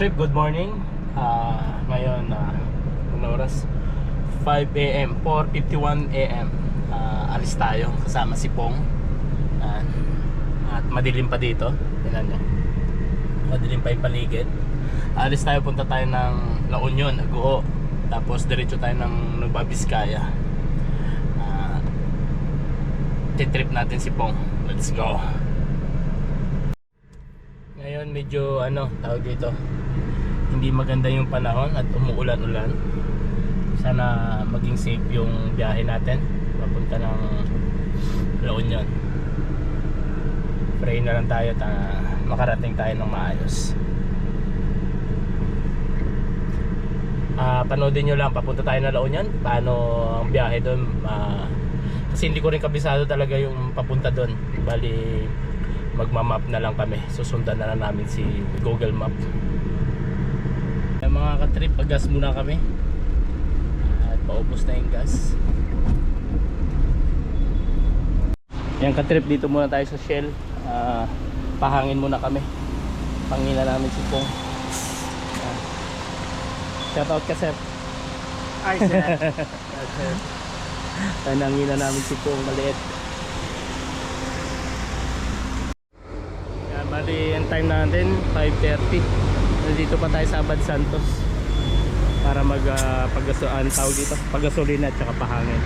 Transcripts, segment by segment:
Trip, good morning. Ah, ngayon, uh, ano oras? 5 a.m. 4.51 a.m. Ah, alis tayo kasama si Pong. Yan. at madilim pa dito. Tingnan nyo. Madilim pa yung paligid. Alis tayo, punta tayo ng La Union, Aguo. Tapos diretso tayo ng Nueva Vizcaya. Ah, titrip natin si Pong. Let's go. Ngayon medyo ano, tawag dito. Hindi maganda yung panahon at umuulan-ulan. Sana maging safe yung biyahe natin papunta ng La Union. Pray na lang tayo at ah, makarating tayo ng maayos. Ah, panoodin nyo lang papunta tayo ng La Union. Paano ang biyahe doon? Ah, kasi hindi ko rin kabisado talaga yung papunta doon. Bali magmamap na lang kami. Susundan na lang namin si Google Map. Mga katrip, pag-gas muna kami. At paubos na yung gas. Yan katrip, dito muna tayo sa Shell. Ah, pahangin muna kami. Pangina namin si Pong. Yan. Shoutout ka sir. Ay, sir. Tanangin na namin si Pong maliit. Yan, bali ang time natin 5.30 Nandito pa tayo sa Abad Santos Para mag uh, paggasoan tawag dito? Paggasolina at saka pahangin.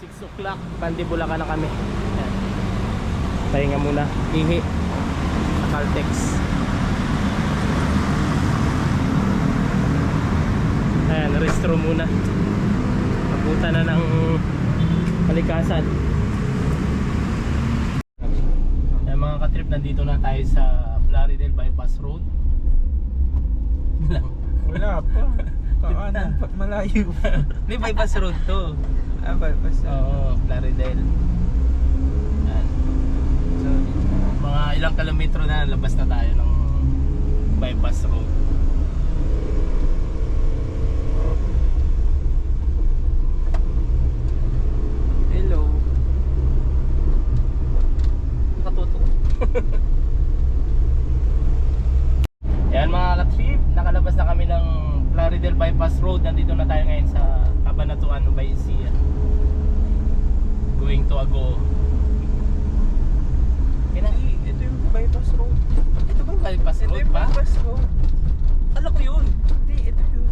6 o'clock Pandibulacan na kami. Yan. Pahinga muna. Ihi. Caltex. Ayan, restro muna. Papunta na ng Kalikasan Katrip, nandito na tayo sa Plaridel Bypass Road Wala pa. Kaanan pa malayo. Hindi, bypass road to ah, bypass. Oo, Plaridel Ayan. So, mga ilang kilometro na labas na tayo ng bypass road Hello. Nakatutok. Yan mga ka-trip, nakalabas na kami ng Plaridel Bypass Road. Nandito na tayo ngayon sa Cabanatuan, Nueva Ecija. Going to Ago. Kina, Hindi, ito yung bypass road. ito ba yung bypass Ito road yung pa? bypass road. Kala ko yun. Hindi, ito yun.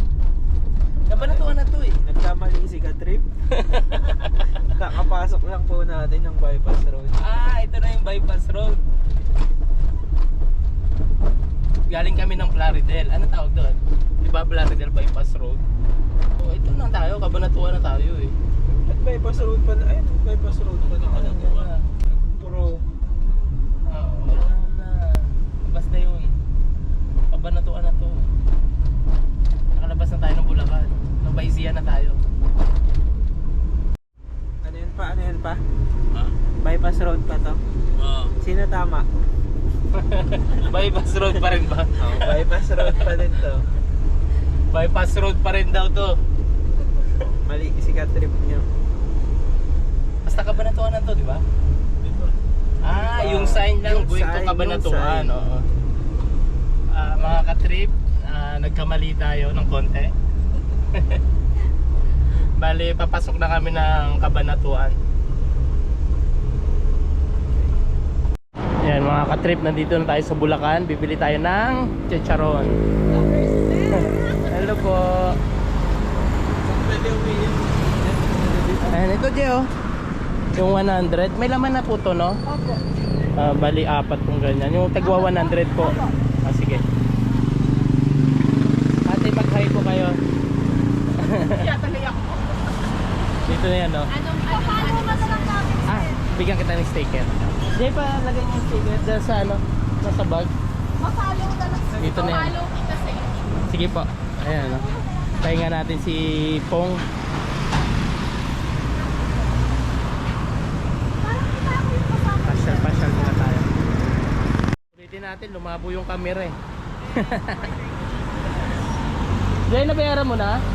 Cabanatuan na to eh. Nagkamali si Katrip. Kakapasok lang po natin ng bypass road. Ah, ito na yung bypass road. Galing kami Plaridel. Ano tawag doon? Di ba Plaridel Bypass Road? Oh, ito na tayo. Kabanatuan na tayo eh. At bypass road pa na. Ayun, bypass road pa na. Kabanatuan. Ah, wala na. Basta yun. Kabanatuan na to. Nakalabas na tayo ng Bulacan. Nabaisiyan na tayo. Ano yun pa? Ano yun pa? Ha? Bypass road pa to. Oo. Sino tama? Bypass road pa rin ba? Oh, bypass road pa din to. Bypass road pa rin daw to. Mali si Katrip niyo. Basta kabanatuan na to, di ba? Ah, yung sign lang, Yung going to kabanatuan. Oo. Ah, mga katrip, ah, nagkamali tayo ng konti. Bali, papasok na kami ng kabanatuan. Yan mga katrip, nandito na tayo sa Bulacan. Bibili tayo ng chicharon. Hello po. Ayan, ito Jeo. Yung 100. May laman na po to, no? Opo. Ah, bali apat kung ganyan. Yung tagwa 100 po. Ah, sige. Ate, mag-hi po kayo. Dito na yan, no? Anong, paano ba lang namin? Ah, bigyan kita ng sticker. Jay, pa lagay niyo yung sticker dyan sa ano, nasa bag. Ma-follow na lang. Dito na yan. Kita sa Sige po. Ayan, no? Pahinga natin si Pong. Pasyal, pasyal muna tayo. Ulitin natin, lumabo yung camera eh. Jay, nabayaran mo na? 400.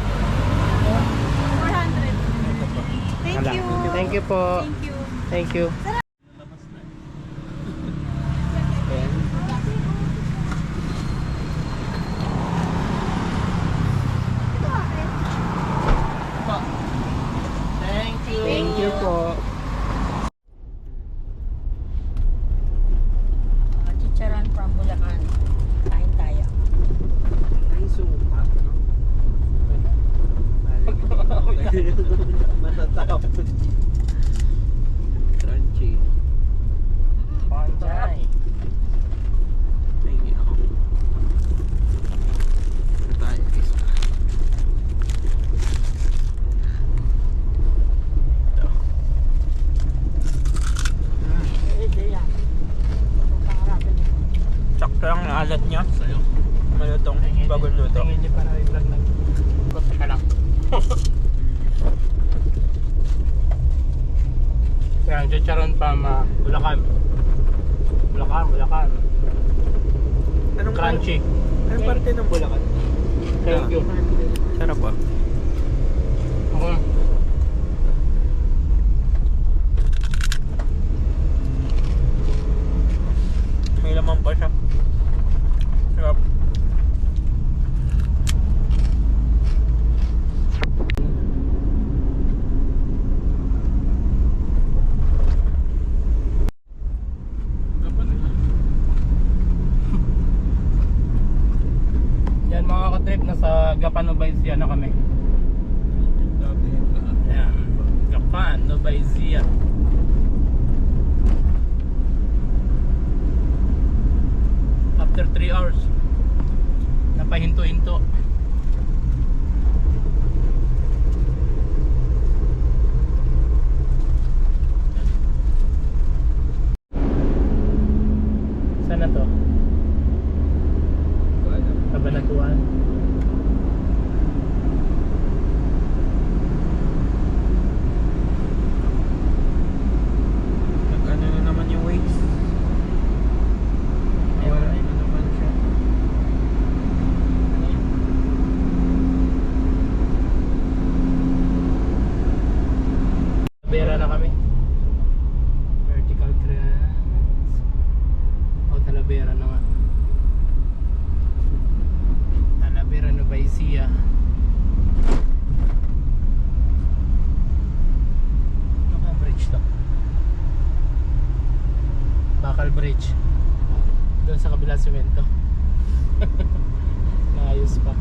Thank you. Thank you po. Thank you. Thank you. Ayan. Thank you po. Mga chicharon from Bulacan. Kain tayo. Ay, suka. no? Balik. Matatakap. Crunchy. Panchay. Tingin ako. Ito tayo guys. Ito. Pwede yan. Pangarapin mo. Sakto lang ang alat niya. Sa'yo. Malutong. Luto. Tingin niyo para i-vlog lang. Teka lang. Yan, chicharon pa ma Bulacan. Bulacan, Bulacan. Anong Crunchy. Anong parte ng Bulacan? Thank you. Sarap ah. Mm. May laman pa siya. Sarap. Yan mga katrip, nasa Gapan Novaizia na kami. Yan. Gapan Novaizia. After 3 hours, napahinto-hinto. Saan na to? Kabanatuan. Nag-ano na naman yung waves. Wala na naman siya. Talavera na kami. Vertical trans. O Talavera na nga. Talavera Nueva Ecija. Ano kaya bridge to? Bakal Bridge. Doon sa kabila semento. Naayos pa.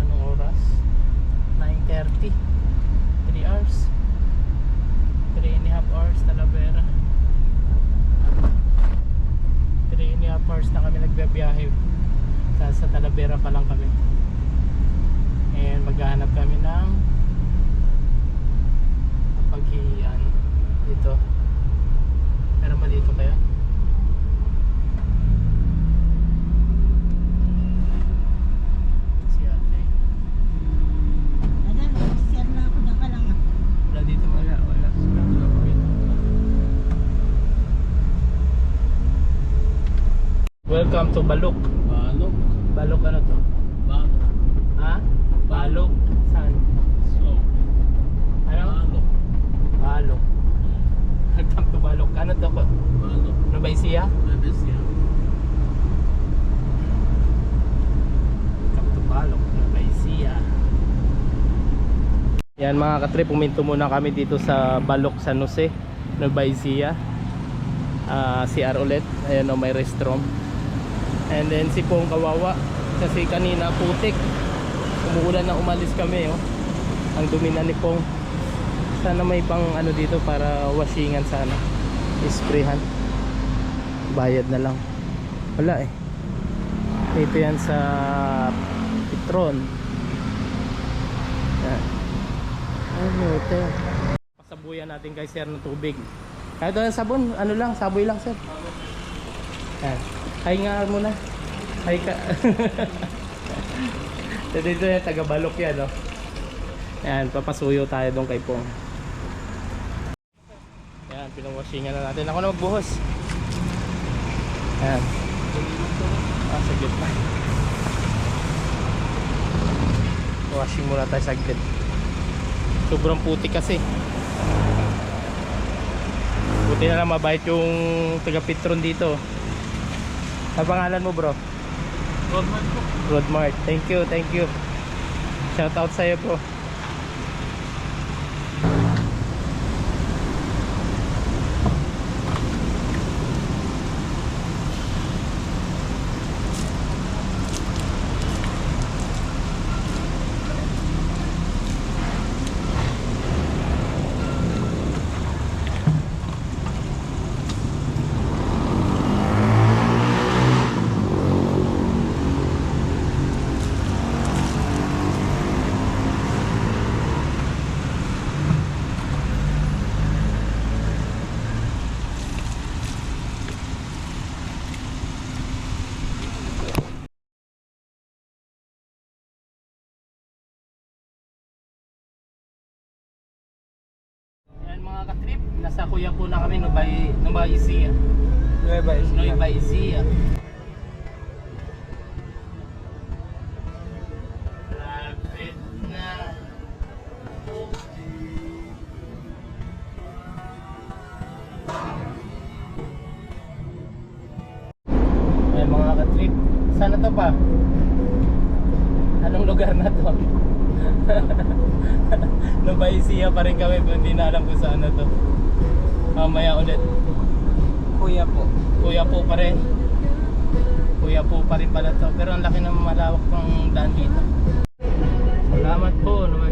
Anong oras? 9.30 3 hours 3 and a half hours Talavera 3 and a half hours na kami nagbabiyahe sa, sa Talavera pa lang kami and maghahanap kami ng paghihian dito pero ba dito kaya? si ate Ano, share na ako na ka lang. ah. wala dito Wala, wala. Welcome to Balok. Balok? Balok ano to? Balok. Ha? Balok? Saan? So. Ano? Balok. Balok. Welcome to Balok. Ano to ko? Balok. Nubaisia? Nubaisia. Welcome to Balok. Nubaisia. Yan mga katrip, puminto muna kami dito sa Balok San Jose, Nubaisia. Ah, CR ulit. Ayan o, may restroom. And then si Pong kawawa kasi kanina putik. Umuulan na umalis kami oh. Ang dumi na ni Pong. Sana may pang ano dito para washingan sana. Isprayhan. Bayad na lang. Wala eh. Dito yan sa Petron. Yan. Ano ito? Pasabuyan natin kay sir ng tubig. Kahit ano sabon, ano lang, saboy lang sir. Yan. Hay nga muna. Hay ka. dito yan, taga Balok yan, no? Yan, papasuyo tayo doon kay Pong. Yan, pinawashingan na natin. Ako na magbuhos. Yan. Ah, saglit na. Washing muna tayo saglit. Sobrang puti kasi. Buti na lang mabait yung taga Petron dito. Sa pangalan mo bro? Rodman po. Rodmart. Thank you, thank you. Shout out sa'yo bro. Yan mga katrip, nasa kuya po na kami Nubay, Nubay Ecija. Nueva Ecija. Nueva Ecija. Ay mga katrip, sana to pa? Anong lugar na to? Ecija pa rin kami, hindi na alam kung saan na to. Mamaya ulit. Kuya po. Kuya po pa rin. Kuya po pa rin pala to. Pero ang laki ng malawak ng daan dito. Salamat po, Nubaysia.